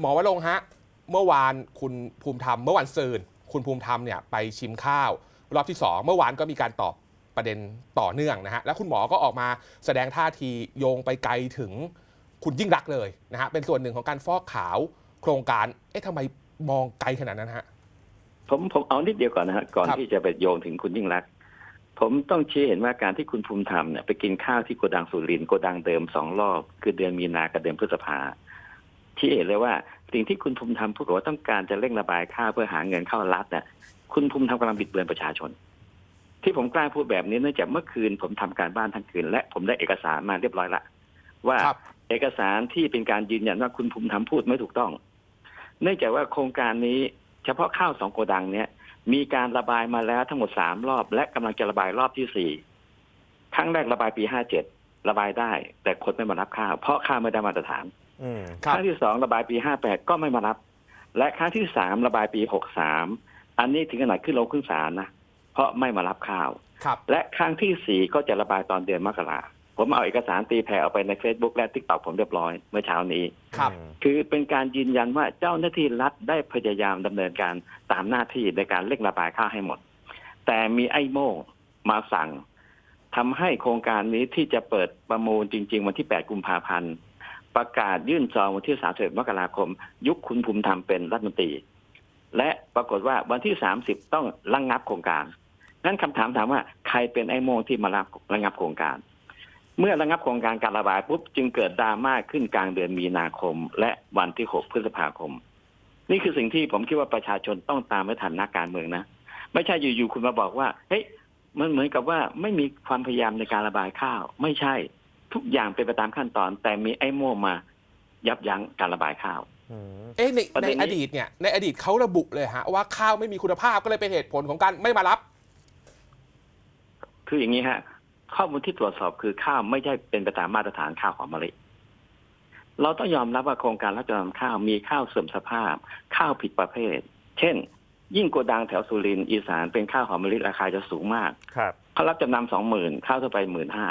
หมอวรงฮะ เมื่อวานคุณภูมิธรรม เมื่อวันซืนคุณภูมิธรรมเนี่ยไปชิมข้าว รอบที่ 2 เมื่อวานก็มีการตอบประเด็นต่อเนื่องนะฮะ แล้วคุณหมอก็ออกมาแสดงท่าทีโยงไปไกลถึงคุณยิ่งรักเลยนะฮะ เป็นส่วนหนึ่งของการฟอกขาวโครงการ เอ๊ะทำไมมองไกลขนาดนั้นฮะ ผมผมเอานิดเดียวก่อนนะฮะ ก่อนที่จะไปโยงถึงคุณยิ่งรัก ผมต้องชี้เห็นว่าการที่คุณภูมิธรรมเนี่ยไปกินข้าวที่โกดังสุรินทร์โกดังเดิมสองรอบ คือเดือนมีนากับเดือนพฤษภา ที่เห็นเลยว่าสิ่งที่คุณภูมิธรรมพูดว่าต้องการจะเร่งระบายข้าวเพื่อหาเงินเข้ารัฐเนี่ยคุณภูมิธรรมกำลังบิดเบือนประชาชน ที่ผมกล้าพูดแบบนี้เนื่องจากเมื่อคืนผมทำการบ้านทั้งคืน และผมได้เอกสารมาเรียบร้อยละ ว่าครับเอกสารที่เป็นการยืนยันว่าคุณภูมิธรรมพูดไม่ถูกต้อง เนื่องจากว่าโครงการนี้เฉพาะข้าวสองโกดังเนี้ยมีการระบายมาแล้วทั้งหมดสามรอบ และกำลังจะระบายรอบที่สี่ครั้งแรกระบายปีห้าเจ็ดระบายได้ แต่คนไม่มารับข้าวเพราะข้าวไม่ได้มาตรฐาน อืมคครับรั้งที่สองระบายปีห้าแปดก็ไม่มารับ และครั้งที่สามระบายปีหกสามอันนี้ถึงขนาดขึ้นลงขึ้นศาลนะเพราะไม่มารับข้าว ครับ และครั้งที่สี่ก็จะระบายตอนเดือนมกราผมเอาเอกสารตีแผ่ออกไปใน Facebook และ t ิ k t o k ผมเรียบร้อยเมื่อเช้านี้ครับอืมคือเป็นการยืนยันว่าเจ้าหน้าที่รัฐได้พยายามดำเนินการตามหน้าที่ในการเร่งระบายข้าวให้หมด แต่มีไอ้โม่งมาสั่งทำให้โครงการนี้ที่จะเปิดประมูลจริง ๆ วันที่ 8 กุมภาพันธ์ ประกาศยื่นจองวันที่ 31 มกราคม ยุคคุณภูมิธรรมเป็นรัฐมนตรี และปรากฏว่าวันที่ 30 ต้องระงงับโครงการงั้นคำถามถามว่าใครเป็นไอ้โมงที่มารับระงับโครงการ เมื่อระงับโครงการการระบายปุ๊บจึงเกิดดราม่าขึ้นกลางเดือนมีนาคม และวันที่ 6 พฤษภาคม นี่คือสิ่งที่ผมคิดว่าประชาชนต้องตามไม่ทันนักการเมืองนะไม่ใช่อยู่ๆคุณมาบอกว่าเฮ้ยมันเหมือนกับว่าไม่มีความพยายามในการระบายข้าว ไม่ใช่ ทุกอย่างเป็นไปตามขั้นตอน แต่มีไอ้โม่มายับยั้งการระบายข้าวอืมเอ๊ะในประในเด็นนี้ อดีตเนี่ยในอดีตเขาระบุเลยฮะว่าข้าวไม่มีคุณภาพก็เลยเป็นเหตุผลของการไม่มารับ คืออย่างนี้ฮะ ข้อมูลที่ตรวจสอบคือข้าวไม่ใช่เป็นไปตามมาตรฐานข้าวหอมมะลิ เราต้องยอมรับว่าโครงการรับจำนำข้าวมีข้าวเสื่อมสภาพ ข้าวผิดประเภท เช่น ยิ่งโกดังแถวสุรินทร์อีสานเป็นข้าวหอมมะลิราคาจะสูงมาก ครับ เขารับจำนำสองหมื่นข้าวทั่วไปหมื่นห้า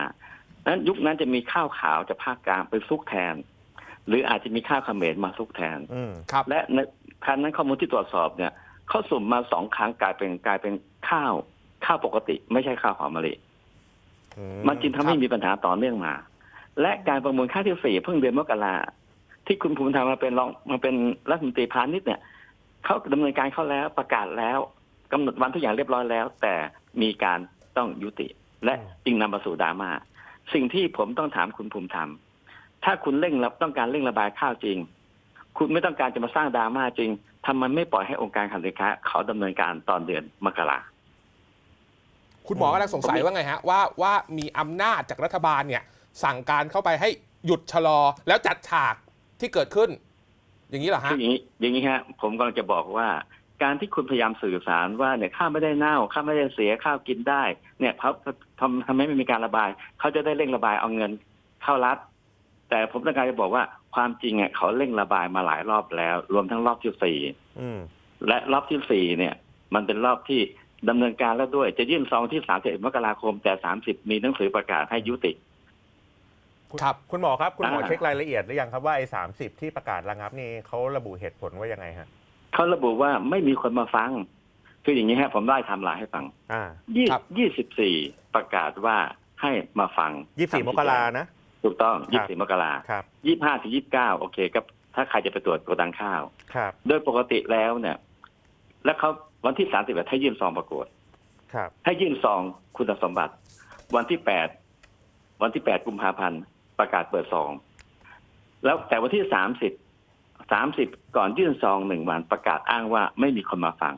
นั้นยุคนั้นจะมีข้าวขาวจากภาคกลางไปซุกแทน หรืออาจจะมีข้าวเขมรมาซุกแทนอืมครับ และในพันนั้นข้อมูลที่ตรวจสอบเนี่ยเขาสุ่มมาสองครั้งกลายเป็นกลายเป็นข้าวข้าวปกติ ไม่ใช่ข้าวหอมมะลิอืมันจึงทำให้มีปัญหาต่อเนื่องมา และการประมูลค่าที่สี่เพิ่งเดือนมกราที่คุณภูมิธรรมมาเป็นรองมาเป็นรัฐมนตรีพาณิชย์เนี่ยเขาดำเนินการเข้าแล้วประกาศแล้วกำหนดวันทุกอย่างเรียบร้อยแล้ว แต่มีการต้องยุติ และจึงนำมาสู่ดราม่า สิ่งที่ผมต้องถามคุณภูมิธรรม ถ้าคุณเร่งรับต้องการเร่งระบายข้าวจริง คุณไม่ต้องการจะมาสร้างดราม่าจริงทำไมไม่ปล่อยให้องค์การขันสินค้า เขาดำเนินการตอนเดือนมกราคุณหมอกำลังสงสัยว่าไงฮะว่าว่ามีอำนาจจากรัฐบาลเนี่ย สั่งการเข้าไปให้หยุดชะลอแล้วจัดฉากที่เกิดขึ้น อย่างนี้เหรอฮะคืออย่างนี้อย่างนี้ฮะผมกำลังจะบอกว่า การที่คุณพยายามสื่อสารว่าเนี่ยข้าวไม่ได้เน่าข้าวไม่ได้เสียข้าวกินได้เนี่ยเขาทำทำให้ไม่มีการระบาย เขาจะได้เร่งระบายเอาเงินเข้ารัฐ แต่ผมต้องการจะบอกว่าความจริงอะเขาเร่งระบายมาหลายรอบแล้ว รวมทั้งรอบที่สี่อืมและรอบที่สี่เนี่ย มันเป็นรอบที่ดำเนินการแล้วด้วย จะยื่นซองที่สามสิบมกราคม แต่สามสิบมีหนังสือประกาศให้ยุติครับคุณหมอครับ คุณหมออ่าเช็ครายละเอียดหรือยังครับว่าไอ้สามสิบที่ประกาศระงับนี่เขาระบุเหตุผลว่ายังไงฮะ เขาระบุว่าไม่มีคนมาฟัง คืออย่างนี้ฮะผมได้ไทำลายให้ฟังอ่ายี่ครับยี่สิบสี่ประกาศว่าให้มาฟังยี่สี่มกรานะ ถูกต้องครัยี่บ สี่มกราครับ ยี่ห้าถึงยี่สิบเก้าโอเคก็ถ้าใครจะไปตรวจโกดังข้าว ครับ โดยปกติแล้วเนี่ย แล้วเขาวันที่สามสิบให้ยื่นซองประกวด ครับ ให้ยื่นซองคุณสมบัติ วันที่แปดวันที่แปดกุมภาพันธ์ประกาศเปิดซอง แล้วแต่วันที่สามสิบ สามสิบก่อนยื่นซองหนึ่งวันประกาศอ้างว่าไม่มีคนมาฟัง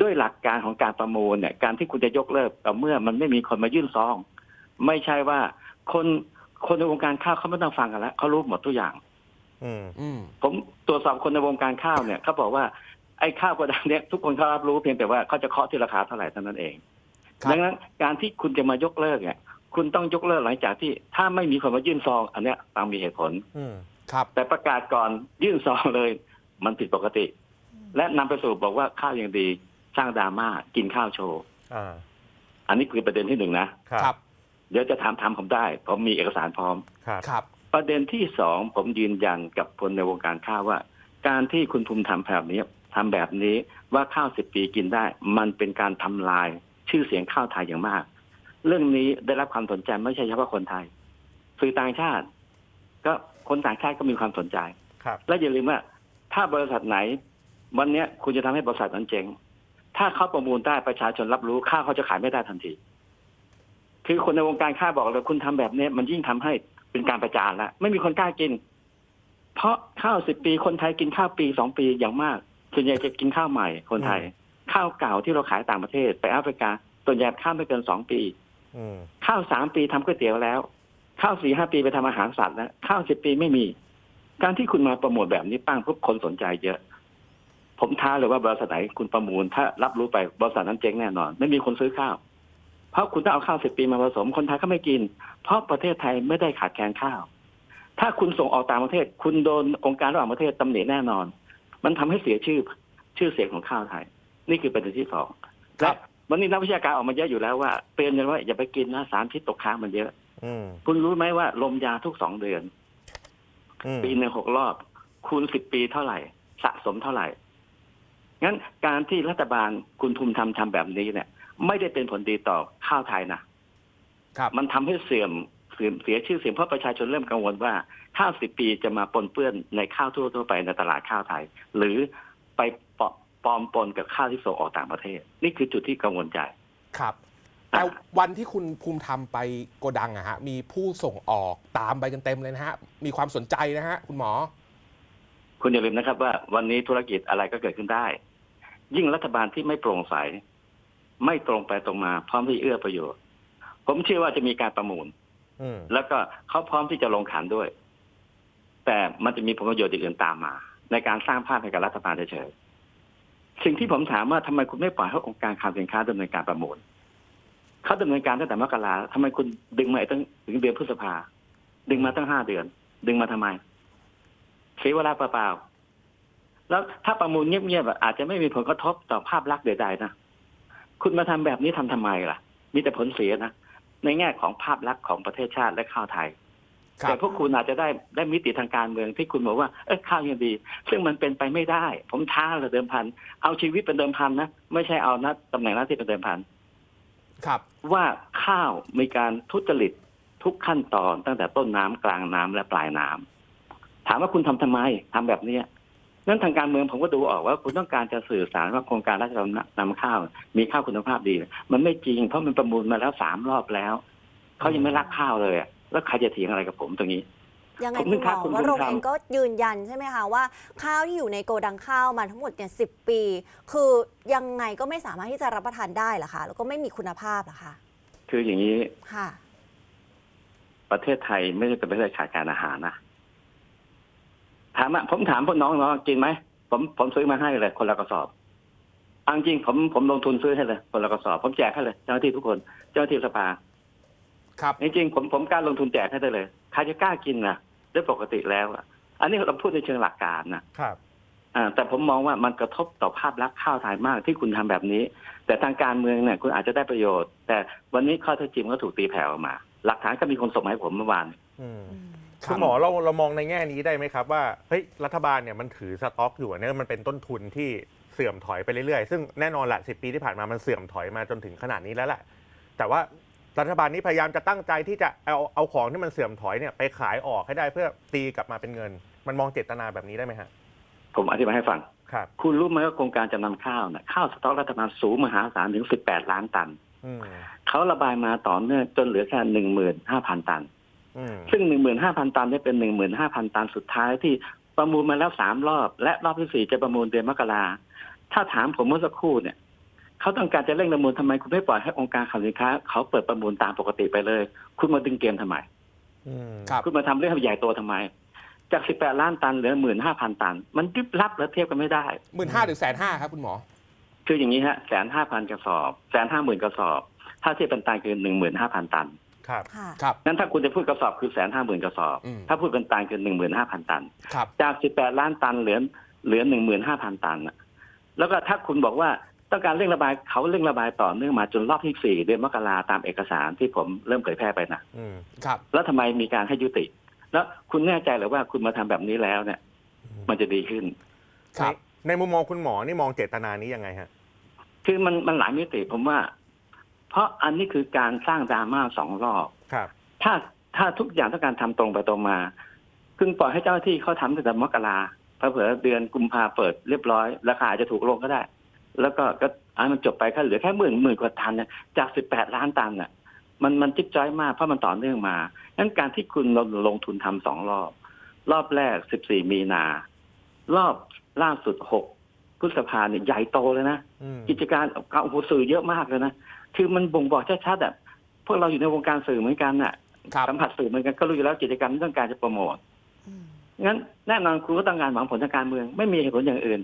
ด้วยหลักการของการประมูลเนี่ย การที่คุณจะยกเลิกต่อเมื่อมันไม่มีคนมายื่นซอง ไม่ใช่ว่าคนคนในวงการข้าวเขาไม่ต้องฟังกันแล้วเขารู้หมดทุกอย่างอืมอืมผมตรวจสอบคนในวงการข้าวเนี่ยเขาบอกว่าไอ้ข้าวโกดังเนี่ยทุกคนเขารับรู้เพียงแต่ว่าเขาจะเคาะที่ราคาเท่าไหร่เท่านั้นเองครับดังนั้นการที่คุณจะมายกเลิกเนี่ย คุณต้องยกเลิกหลังจากที่ถ้าไม่มีคนมายื่นซอง อันเนี้ยตามมีเหตุผลอืม ครับ แต่ประกาศก่อนยื่นซองเลย มันผิดปกติ และนำไปสู่บอกว่าข้าวยังดีสร้างดราม่ากินข้าวโชว์อ่าอันนี้คือประเด็นที่หนึ่งนะครัครับบเดี๋ยวจะถามถามผมได้ ผมมีเอกสารพร้อมครับครับ ประเด็นที่สองผมยืนยันกับคนในวงการข้าวว่า การที่คุณภูมิทำแบบนี้ทำแบบนี้ว่าข้าวสิบปีกินได้ มันเป็นการทำลายชื่อเสียงข้าวไทยอย่างมาก เรื่องนี้ได้รับความสนใจไม่ใช่เฉพาะคนไทย สื่อต่างชาติ ก็คนต่างชาติก็มีความสนใจ ครับ และอย่าลืมว่า ถ้าบริษัทไหน วันเนี้ยคุณจะทำให้บริษัทนั้นเจ๊งถ้าเขาประมูลได้ประชาชนรับรู้ข้าวเขาจะขายไม่ได้ทันที คือคนในวงการข้าวบอกเลยคุณทำแบบเนี้ยมันยิ่งทำให้เป็นการประจานแล้วไม่มีคนกล้ากิน เพราะข้าวสิบปีคนไทยกินข้าวปีสองปีอย่างมากส่วนใหญ่จะกินข้าวใหม่คนไทย ข้าวเก่าที่เราขายต่างประเทศ ไปแอฟริกาส่วนใหญ่ข้าวไม่เกินสองปีอืมข้าวสามปีทำก๋วยเตี๋ยวแล้ว ข้าวสี่ห้าปีไปทำอาหารสัตว์แล้วข้าวสิบปีไม่มี การที่คุณมาปรโมทแบบนี้ปั้งปุ๊บคนสนใจเยอะ ผมท้าเลยว่าบริษัทไหนคุณประมูลถ้ารับรู้ไปบริษัทนั้นเจ๊งแน่นอน ไม่มีคนซื้อข้าว เพราะคุณต้องเอาข้าวสิบปีมาผสมคนไทยก็ไม่กิน เพราะประเทศไทยไม่ได้ขาดแคลนข้าว ถ้าคุณส่งออกต่างประเทศ คุณโดนองค์การระหว่างประเทศตำหนิแน่นอน มันทำให้เสียชื่อชื่อเสียงของข้าวไทย นี่คือประเด็นที่สองครัและบวันนี้นักวิชาการออกมาเยอะอยู่แล้วว่าเตือนกันว่าอย่าไปกินนะสารพิษตกค้างมันเยอะ อืม คุณรู้ไหมว่าลมยาทุกสองเดือน อืมปีหนึ่งหกรอบ คูณสิบปีเท่าไหร่ สะสมเท่าไหร่ งั้นการที่รัฐบาลคุณภูมิธรรมทำแบบนี้เนี่ย ไม่ได้เป็นผลดีต่อข้าวไทยนะ ครับ มันทำให้เสื่อมเสื่อมเสียชื่อเสียงเพราะประชาชนเริ่มกังวลว่าข้าวสิบปีจะมาปนเปื้อนในข้าวทั่วทั่วไปในตลาดข้าวไทย หรือไปปะปลอมปนกับข้าวที่ส่งออกต่างประเทศ นี่คือจุดที่กังวลใจ ครับ แต่วันที่คุณภูมิธรรมไปโกดังอะฮะ มีผู้ส่งออกตามไปกันเต็มเลยนะฮะ มีความสนใจนะฮะ คุณหมอ คุณอย่าลืมนะครับ ว่าวันนี้ธุรกิจอะไรก็เกิดขึ้นได้ ยิ่งรัฐบาลที่ไม่โปร่งใส ไม่ตรงไปตรงมา พร้อมที่เอื้อประโยชน์ ผมเชื่อว่าจะมีการประมูลอืมแล้วก็เขาพร้อมที่จะลงขันด้วย แต่มันจะมีผลประโยชน์อย่างอื่นตามมา ในการสร้างภาพให้กับรัฐบาลเฉยๆสิ่งที่ผมถามว่าทำไมคุณไม่ปล่อยให้องค์การคลังสินค้าดำเนินการประมูล เขาดำเนินการตั้งแต่มกราทำไมคุณดึงมาตั้งถึงเดือนพฤษภา ดึงมาตั้งห้าเดือน ดึงมาทำไมเสียเวลาเปล่าๆแล้วถ้าประมูลเงียบๆอะอาจจะไม่มีผลกระทบต่อภาพลักษณ์ใดๆนะคุณมาทำแบบนี้ทำทำไมล่ะ มีแต่ผลเสียนะในแง่ของภาพลักษณ์ของประเทศชาติและข้าวไทยครัแต่บพวกคุณอาจจะได้ได้มิติทางการเมืองที่คุณบอกว่าเออข้าวยังดี ซึ่งมันเป็นไปไม่ได้ ผมท้าเลยเดิมพัน เอาชีวิตเป็นเดิมพันนะ ไม่ใช่เอานะตำแหน่งหน้าที่เป็นเดิมพัน ครับว่าข้าวมีการทุจริตทุกขั้นตอนตั้งแต่ต้นน้ำกลางน้ำและปลายน้ำถามว่าคุณทำทำไมทำแบบเนี้ยนั้นทางการเมืองผมก็ดูออกว่าคุณต้องการจะสื่อสารว่าโครงการราชดำนำข้าว มีข้าวคุณภาพดี มันไม่จริง เพราะมันประมูลมาแล้วสามรอบแล้วเขายังไม่รักข้าวเลยแล้วใครจะเถียงอะไรกับผมตรงนี้ ยังไงผมนึคุณกหมภาพอคุณว่าโรงภูมิธรรม เองก็ยืนยันใช่ไหมคะว่าข้าวที่อยู่ในโกดังข้าวมาทั้งหมดเนี่ยสิปี คือยังไงก็ไม่สามารถที่จะรับประทานได้เหรอคะแล้วก็ไม่มีคุณภาพเหรอคะคืออย่างนี้ค่ะ ประเทศไทยไม่ได้เป็นประเทศขาดการอาหารนะถามอะผมถามพวกน้องน้องกินไหมผมผมซื้อมาให้เลยคนละกระสอบเอาจริงผมผมลงทุนซื้อให้เลย คนละกระสอบ ผมแจกให้เลยเจ้าหน้าที่ทุกคนเจ้าหน้าที่สภาครับ จริงๆผมผมกล้าลงทุนแจกให้ได้เลยใครจะกล้ากินนะ ด้วยปกติแล้วอะอันนี้เราพูดในเชิงหลักการนะครับอ่าแต่ผมมองว่ามันกระทบต่อภาพลักษณ์ข้าวไทยมากที่คุณทำแบบนี้ แต่ทางการเมืองเนี่ยคุณอาจจะได้ประโยชน์ แต่วันนี้ข้อเท็จจริงก็ถูกตีแผ่ออกมา หลักฐานก็มีคนส่งมาให้ผมเมื่อวานอืมอืมคุณหมอเราเรามองในแง่นี้ได้ไหมครับว่าเฮ้ยรัฐบาลเนี่ยมันถือสต็อกอยู่เนี่ยมันเป็นต้นทุนที่เสื่อมถอยไปเรื่อยๆ ซึ่งแน่นอนแหละสิปีที่ผ่านมามันเสื่อมถอยมาจนถึงขนาดนี้แล้วแหละแต่ว่า รัฐบาลนี้พยายามจะตั้งใจที่จะเอาเอาของที่มันเสื่อมถอยเนี่ยไปขายออกให้ได้เพื่อตีกลับมาเป็นเงิน มันมองเจตนาแบบนี้ได้ไหมฮะผมอธิบายให้ฟัง ครับ คุณรู้ไหมว่าโครงการจำนำข้าวเนี่ยข้าวสต็อกรัฐบาลสูงมหาศาลถึง 18 ล้านตัน อืมเขาระบายมาต่อเนื่องจนเหลือแค่ 15,000 ตัน อืมซึ่ง 15,000 ตันเนี่ยเป็น 15,000 ตันสุดท้ายที่ประมูลมาแล้วสามรอบ และรอบที่สี่จะประมูลเดือนมกราถ้าถามผมเมื่อสักครู่เนี่ย เขาต้องการจะเร่งประมูลทำไมคุณไม่ปล่อยให้องค์การขายสินค้าเขาเปิดประมูลตามปกติไปเลย คุณมาดึงเกมทำไมอืมครับคุณมาทำเรื่องให้ใหญ่โตทำไม จาก18ล้านตันเหลือ15,000ตัน มันดิบลับแล้วเทียบกันไม่ได้หมื่นห้าถึงแสนห้าครับคุณหมอ คืออย่างนี้ฮะแสนห้าพันกระสอบแสนห้าหมื่นกระสอบ ถ้าเทียบเป็นตันคือหนึ่งหมื่นห้าพันตันครับค่ะครับนั้นถ้าคุณจะพูดกระสอบคือแสนห้าหมื่นกระสอบอืมถ้าพูดเป็นตันคือหนึ่งหมื่นห้าพันตันครับจากสิบแปดล้านตันเหลือเหลือหนึ่งหมื่นห้าพันตันน่ะแล้วก็ถ้าคุณบอกว่า ต้องการเร่งระบายเขาเร่งระบายต่อเนื่องมาจนรอบที่สี่เดือนมกราตามเอกสารที่ผมเริ่มเผยแพร่ไปนะอืมครับ แล้วทำไมมีการให้ยุติ แล้วคุณแน่ใจหรือว่าคุณมาทำแบบนี้แล้วเนี่ย มันจะดีขึ้น ครับในในมุมมองคุณหมอนี่มองเจตนานี้ยังไงฮะ คือมันมันหลายมิติผมว่า เพราะอันนี้คือการสร้างดราม่าสองรอบครับ ถ้าถ้าทุกอย่างต้องการทำตรงไปตรงมาคุณปล่อยให้เจ้าหน้าที่เขาทำตั้งแต่มกราพอเผื่อเดือนกุมภาเปิดเรียบร้อย ราคาอาจจะถูกลงก็ได้ แล้วก็ก็อันมันจบไปแค่เหลือแค่หมื่นหมื่นกว่าตันเนี่ยจากสิบแปดล้านตันน่ะ มันมันจิ๊บจ้อยมากเพราะมันต่อเนื่องมางั้นการที่คุณลงลงทุนทำสองรอบ รอบแรกสิบสี่มีนา รอบล่าสุดหกพฤษภาเนี่ยใหญ่โตเลยนะอืมกิจการเอาโอ้โหสื่อเยอะมากเลยนะ คือมันบ่งบอกชัดๆอะพวกเราอยู่ในวงการสื่อเหมือนกันน่ะครับสัมผัสสื่อเหมือนกันก็รู้อยู่แล้วกิจกรรมที่ต้องการจะโปรโมทอืมงั้นแน่นอนคุณก็ต้องการหวังผลทางการเมือง ไม่มีเหตุผลอย่างอื่น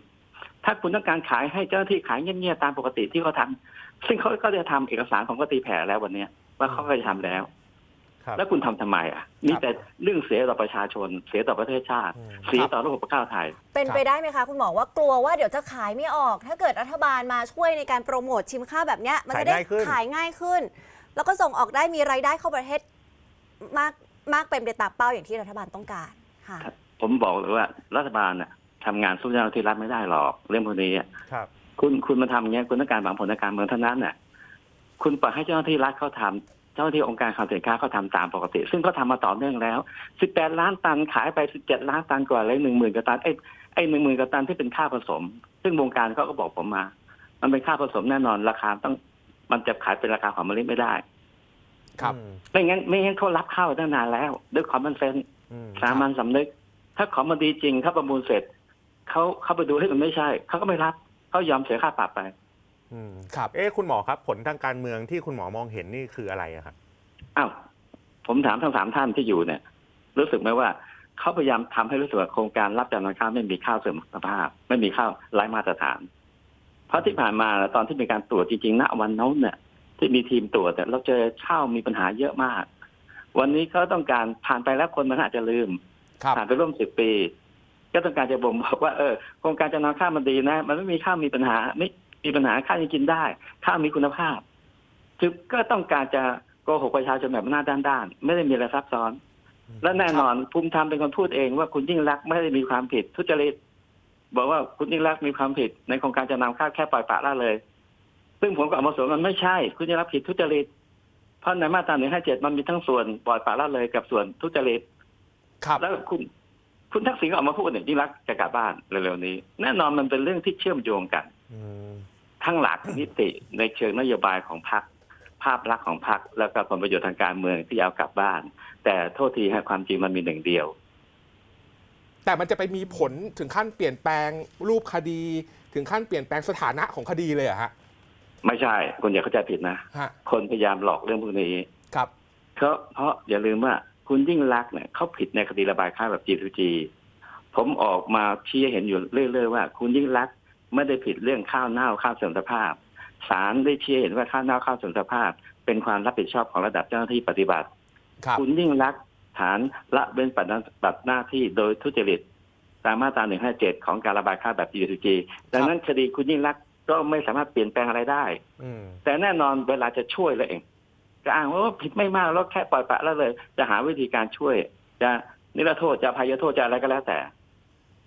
ถ้าคุณต้องการขายให้เจ้าหน้าที่ขายเงียบๆตามปกติที่เขาทำซึ่งเขาก็จะทำเอกสารของก็ตีแผ่แล้ววันเนี้ย ว่าเขาก็จะทำแล้วครับแล้วคุณทำทำไมอะมีแต่เรื่องเสียต่อประชาชน เสียต่อประเทศชาติอืมเสียต่อระบบข้าวไทย เป็นครับไปได้ไหมคะ คุณหมอว่ากลัวว่าเดี๋ยวจะขายไม่ออก ถ้าเกิดรัฐบาลมาช่วยในการโปรโมทชิมข้าวแบบเนี้ยมันจะได้ขายง่ายขึ้นขายง่ายขึ้นแล้วก็ส่งออกได้มีรายได้เข้าประเทศมากมากเป็นไปตามเป้าอย่างที่รัฐบาลต้องการค่ะ ผมบอกเลยว่ารัฐบาลน่ะ ทำงานสู้เจ้าหน้าที่รัฐไม่ได้หรอก เรื่องพวกนี้อะครับ คุณคุณมาทำอย่างเงี้ยคุณต้องการหวังผลทางการเมืองเท่านั้นน่ะ คุณปล่อยให้เจ้าหน้าที่รัฐเขาทำเจ้าหน้าที่องค์การคลังสินค้าเขาทำตามปกติ ซึ่งเขาทำมาต่อเนื่องแล้ว 18 ล้านตันขายไป 17 ล้านตันกว่าเลยหนึ่งหมื่นกว่าตันไอ้ไอ้หนึ่งหมื่นกว่าตันที่เป็นค่าผสม ซึ่งวงการเขาก็บอกผมมา มันเป็นค่าผสมแน่นอนราคาต้องมันจะขายเป็นราคาของมะลิไม่ได้ ครับอืมไม่งั้นไม่งั้นเขารับเข้าตั้งนานแล้ว ด้วยความมันเซนอืมสามัญสำนึก ถ้าของมันดีจริงเขาประมูลเสร็จ เขาเขาไปดูให้มันไม่ใช่เขาก็ไม่รับเขายอมเสียค่าปรับไป อืมครับ เอ๊ะคุณหมอครับ ผลทางการเมืองที่คุณหมอมองเห็นนี่คืออะไรอะครับ อ้าวผมถามทั้งสามท่านที่อยู่เนี่ย รู้สึกไหมว่าเขาพยายามทำให้รู้สึกว่าโครงการรับจำนำข้าวไม่มีข้าวเสื่อมสภาพ ไม่มีข้าวไร้มาตรฐาน เพราะที่ผ่านมาตอนที่มีการตรวจจริงๆณวันนั้นเนี่ยที่มีทีมตรวจเนี่ยเราเจอข้าวมีปัญหาเยอะมาก วันนี้เขาต้องการผ่านไปแล้วคนมันอาจจะลืมครับ ผ่านไปร่วมสิบปี ก็ต้องการจะบ่งบอกว่าเออโครงการจะนำข้าวมันดีนะ มันไม่มีข้าวมีปัญหาไม่มีปัญหาข้าวยังกินได้ ข้าวมีคุณภาพคือก็ต้องการจะโกหกประชาชนแบบหน้าด้านๆไม่ได้มีอะไรซับซ้อน และแน่นอนภูมิธรรมเป็นคนพูดเองว่าคุณยิ่งรักษณ์ไม่ได้มีความผิดทุจริตบอกว่าคุณยิ่งรักษณ์มีความผิดในโครงการจะนำข้าวแค่ปล่อยปละละเลย ซึ่งผมก็ออกมาสวนมันไม่ใช่ คุณยิ่งรักษณ์ผิดทุจริตเพราะในมาตราหนึ่งห้าเจ็ดมันมีทั้งส่วนปล่อยปละละเลยกับส่วนทุจริตครับแล้วคุณ คุณทักษิณก็ออกมาพูดเนี่ยยิ่งรักษณ์จะกลับบ้านเร็วๆนี้ แน่นอนมันเป็นเรื่องที่เชื่อมโยงกันอืมทั้งหลักนิติในเชิงนโยบายของพรรคภาพลักษณ์ของพรรคแล้วก็ผลประโยชน์ทางการเมืองที่เอากลับบ้าน แต่โทษทีฮะความจริงมันมีหนึ่งเดียว แต่มันจะไปมีผลถึงขั้นเปลี่ยนแปลงรูปคดี ถึงขั้นเปลี่ยนแปลงสถานะของคดีเลยเหรอะฮะไม่ใช่คุณอย่าเข้าใจผิดนะฮะคนพยายามหลอกเรื่องพวกนี้ครับเพราะเพราะอย่าลืมว่า คุณยิ่งรักษณ์เนี่ยเขาผิดในคดีระบายข้าวแบบ G2G ผมออกมาชี้ให้เห็นอยู่เรื่อยๆว่า คุณยิ่งรักษณ์ไม่ได้ผิดเรื่องข้าวเน่าข้าวเสื่อมสภาพศาลได้ชี้ให้เห็นว่าข้าวเน่าข้าวเสื่อมสภาพ เป็นความรับผิดชอบของระดับเจ้าหน้าที่ปฏิบัติครับคุณยิ่งรักษณ์ฐานละเว้นปฏิบัติหน้าที่โดยทุจริตตามมาตรา 157 ของการระบายข้าวแบบ G2G ดังนั้นคดีคุณยิ่งรักษณ์ก็ไม่สามารถเปลี่ยนแปลงอะไรได้อืมแต่แน่นอนเวลาจะช่วยแล้วเอง จะอ้างว่าผิดไม่มากแล้วแค่ปล่อยปละแล้วเลย จะหาวิธีการช่วย จะนิรโทษจะพายโทษจะอะไรก็แล้วแต่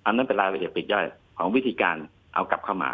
อันนั้นเป็นรายละเอียดปลีกย่อยของวิธีการเอากลับเข้ามา